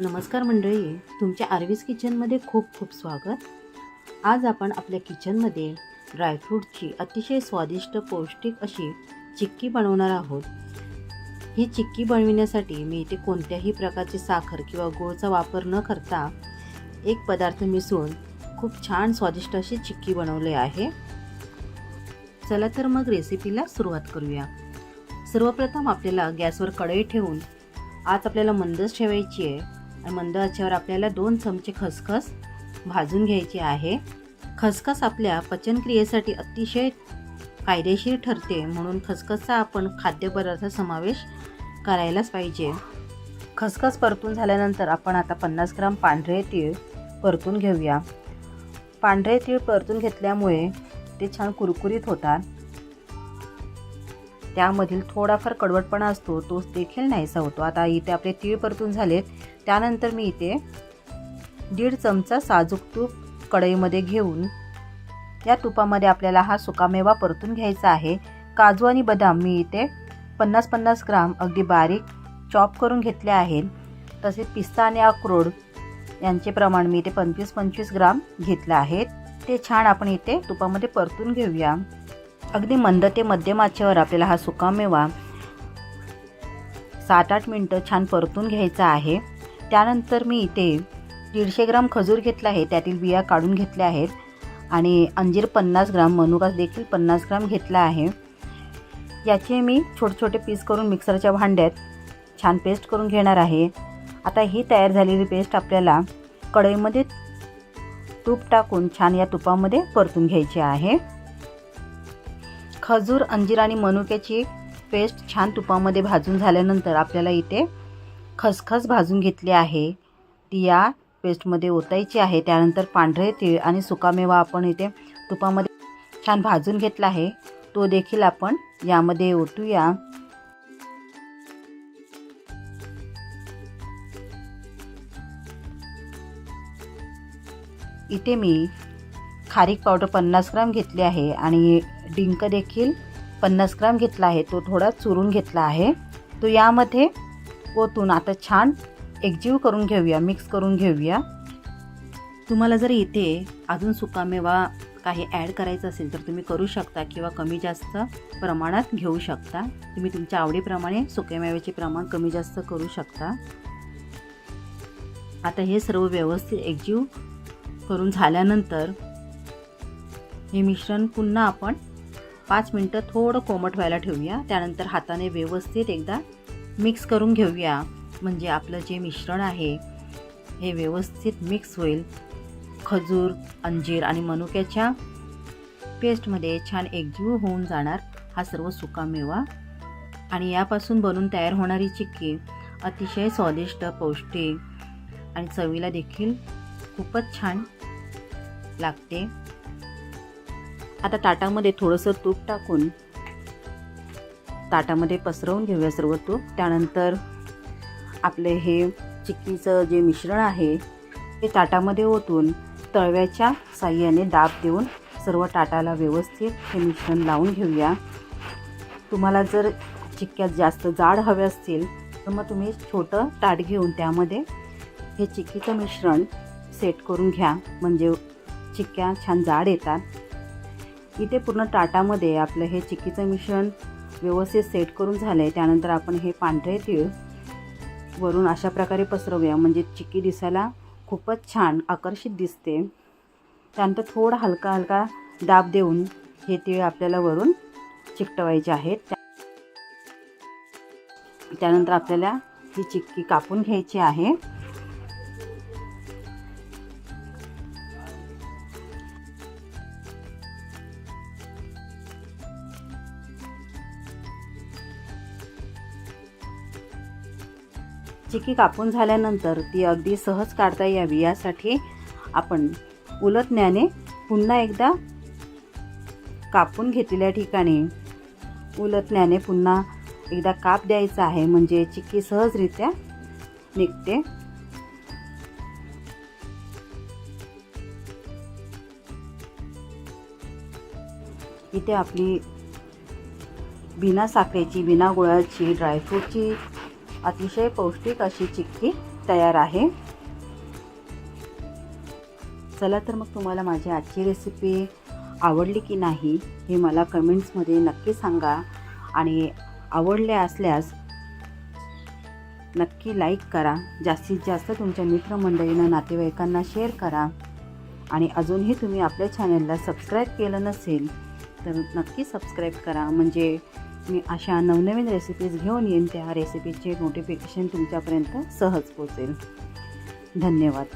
नमस्कार मंडळी तुमच्या आर्वीस किचनमध्ये खूप खूप स्वागत. आज आपण आपल्या किचनमध्ये ड्रायफ्रूटची अतिशय स्वादिष्ट पौष्टिक अशी चिक्की बनवणार आहोत. ही चिक्की बनविण्यासाठी मी इथे कोणत्याही प्रकारची साखर किंवा गुळचा वापर न करता एक पदार्थ मिसळून खूप छान स्वादिष्ट अशी चिक्की बनवली आहे. चला तर मग रेसिपीला सुरुवात करूया. सर्वप्रथम आपल्याला गॅसवर कढई ठेवून आज आपल्याला मंदच ठेवायची आहे. मंद आचेवर आपल्याला दोन चमचे खसखस भाजून घ्यायची आहे. खसखस आपल्या पचनक्रियेसाठी अतिशय फायदेशीर ठरते म्हणून खसखसचा आपण खाद्यपदार्थ समावेश करायलाच पाहिजे. खसखस परतून झाल्यानंतर आपण आता पन्नास ग्राम पांढरे तीळ परतून घेऊया. पांढरे तीळ परतून घेतल्यामुळे ते छान कुरकुरीत होतात. त्यामधील थोडाफार कडवटपणा असतो तो देखील नाहीसा होतो. आता इथे आपले तीळ परतून झालेत त्यानंतर मी इथे दीड चमचा साजूक तूप कढईमध्ये घेऊन या तुपामध्ये आपल्याला हा सुकामेवा परतून घ्यायचा आहे. काजू आणि बदाम मी इथे पन्नास पन्नास ग्राम अगदी बारीक चॉप करून घेतले आहेत. तसेच पिस्ता आणि अक्रोड यांचे प्रमाण मी इथे पंचवीस पंचवीस ग्राम घेतलं आहे ते छान आपण इथे तुपामध्ये परतून घेऊया. अगदी मंद ते मध्यम आचेवर आपल्याला हा सुकामेवा सात आठ मिनटं छान परतून घ्यायचा आहे. त्यानंतर मी इथे दीडशे ग्राम खजूर घेतला आहे. त्यातील बिया काढून घेतल्या आहेत. आणि अंजीर पन्नास ग्राम मनुकास देखील पन्नास ग्राम घेतला आहे. याचे मी छोटे छोटे पीस करून मिक्सरच्या भांड्यात छान पेस्ट करून घेणार आहे. आता ही तयार झालेली पेस्ट आपल्याला कढईमध्ये तूप टाकून छान या तुपामध्ये परतून घ्यायची आहे. खजूर अंजीर आणि मनुक्याची पेस्ट छान तुपामध्ये भाजून झाल्यानंतर आपल्याला इथे खसखस भाजून घेतली आहे. ती या पेस्टमध्ये ओतायची आहे. त्यानंतर पांढरे तीळ आणि सुकामेवा आपण इथे तुपामध्ये छान भाजून घेतला आहे. तो देखील आपण यामध्ये ओतूया. इथे मी खारीक पावडर पन्नास ग्राम घेतली आहे आणि डिंक देखील पन्नास ग्राम घेतला आहे. तो थोडा चुरून घेतला आहे. तो यामध्ये ओतून आता छान एकजीव करून घेऊया मिक्स करून घेऊया. तुम्हाला जर इथे अजून सुकामेवा काही ॲड करायचं असेल तर तुम्ही करू शकता किंवा कमी जास्त प्रमाणात घेऊ शकता. तुम्ही तुमच्या आवडीप्रमाणे सुकेमेव्याचे प्रमाण कमी जास्त करू शकता. आता हे सर्व व्यवस्थित एकजीव करून झाल्यानंतर हे मिश्रण पुन्हा आपण पाच मिनटं थोडं कोमट व्हायला ठेवूया. त्यानंतर हाताने व्यवस्थित एकदा मिक्स करून घेऊया. म्हणजे आपलं जे मिश्रण आहे हे व्यवस्थित मिक्स होईल. खजूर अंजीर आणि मनुक्याच्या पेस्टमध्ये छान एकजीव होऊन जाणार हा सर्व सुकामेवा आणि यापासून बनून तयार होणारी चिक्की अतिशय स्वादिष्ट पौष्टिक आणि चवीला देखील खूपच छान लागते. आता ताटामध्ये थोडंसं तूप टाकून ताटामध्ये पसरवून घेऊया सर्व तूप. त्यानंतर आपले हे चिक्कीचं जे मिश्रण आहे ते ताटामध्ये ओतून तळव्याच्या साह्याने दाब देऊन सर्व ताटाला व्यवस्थित हे मिश्रण लावून घेऊया. तुम्हाला जर चिक्क्यात जास्त जाड हवे असतील तर मग तुम्ही छोटं ताट घेऊन त्यामध्ये हे चिक्कीचं मिश्रण सेट करून घ्या. म्हणजे चिक्क्या छान जाड येतात. इथे पूर्ण ताटामध्ये आपलं हे चिक्कीचं मिश्रण व्यवस्थित सेट करून झालं आहे त्यानंतर आपण हे पांढरे तीळ वरून अशा प्रकारे पसरवूया. म्हणजे चिक्की दिसायला खूपच छान आकर्षित दिसते. त्यानंतर थोडा हलका हलका दाब देऊन हे तीळ आपल्याला वरून चिकटवायचे आहेत. त्यानंतर आपल्याला ही चिक्की कापून घ्यायची आहे. चिकी कापून झाल्यानंतर ती अगदी सहज काढता यावी. यासाठी आपण उलटण्याने पुन्हा एकदा कापून घेतलेल्या ठिकाणी उलटण्याने पुन्हा एकदा काप द्यायचा आहे. म्हणजे चिक्की सहजरित्या निघते. इथे आपली बिना साखरेची बिना गुळाची ड्रायफ्रूटची अतिशय पौष्टिक अशी चिक्की तयार आहे. चला तर मग तुम्हाला माझी आजची रेसिपी आवडली की नाही हे मला कमेंट्समध्ये नक्की सांगा. आणि आवडले असल्यास नक्की लाईक करा. जास्तीत जास्त तुमच्या मित्रमंडळींना नातेवाईकांना शेअर करा. आणि अजूनही तुम्ही आपल्या चॅनलला सबस्क्राईब केलं नसेल तर नक्की सबस्क्राईब करा. म्हणजे मी अशा नवनवीन रेसिपीज घेऊन येईन. त्या रेसिपीचे नोटिफिकेशन तुमच्यापर्यंत सहज पोचेल धन्यवाद.